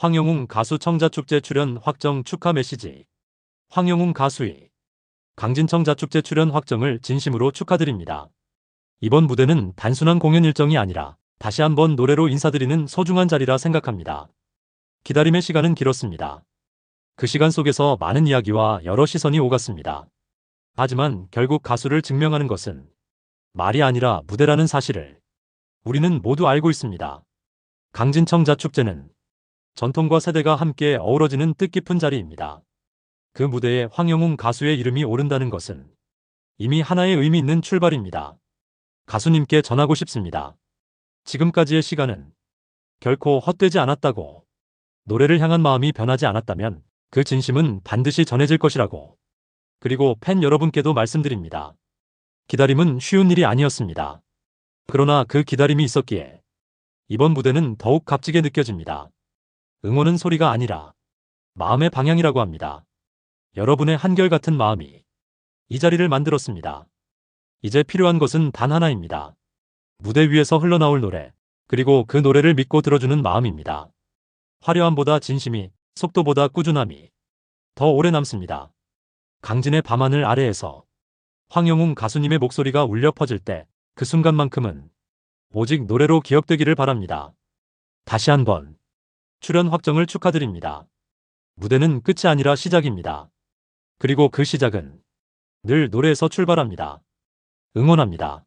황영웅 가수 청자축제 출연 확정 축하 메시지. 황영웅 가수의 강진 청자축제 출연 확정을 진심으로 축하드립니다. 이번 무대는 단순한 공연 일정이 아니라 다시 한번 노래로 인사드리는 소중한 자리라 생각합니다. 기다림의 시간은 길었습니다. 그 시간 속에서 많은 이야기와 여러 시선이 오갔습니다. 하지만 결국 가수를 증명하는 것은 말이 아니라 무대라는 사실을 우리는 모두 알고 있습니다. 강진청자 축제는 전통과 세대가 함께 어우러지는 뜻깊은 자리입니다. 그 무대에 황영웅 가수의 이름이 오른다는 것은 이미 하나의 의미 있는 출발입니다. 가수님께 전하고 싶습니다. 지금까지의 시간은 결코 헛되지 않았다고 노래를 향한 마음이 변하지 않았다면 그 진심은 반드시 전해질 것이라고 그리고 팬 여러분께도 말씀드립니다. 기다림은 쉬운 일이 아니었습니다. 그러나 그 기다림이 있었기에 이번 무대는 더욱 값지게 느껴집니다. 응원은 소리가 아니라 마음의 방향이라고 합니다. 여러분의 한결같은 마음이 이 자리를 만들었습니다. 이제 필요한 것은 단 하나입니다. 무대 위에서 흘러나올 노래, 그리고 그 노래를 믿고 들어주는 마음입니다. 화려함보다 진심이, 속도보다 꾸준함이 더 오래 남습니다. 강진의 밤하늘 아래에서 황영웅 가수님의 목소리가 울려 퍼질 때 그 순간만큼은 오직 노래로 기억되기를 바랍니다. 다시 한번 출연 확정을 축하드립니다. 무대는 끝이 아니라 시작입니다. 그리고 그 시작은 늘 노래에서 출발합니다. 응원합니다.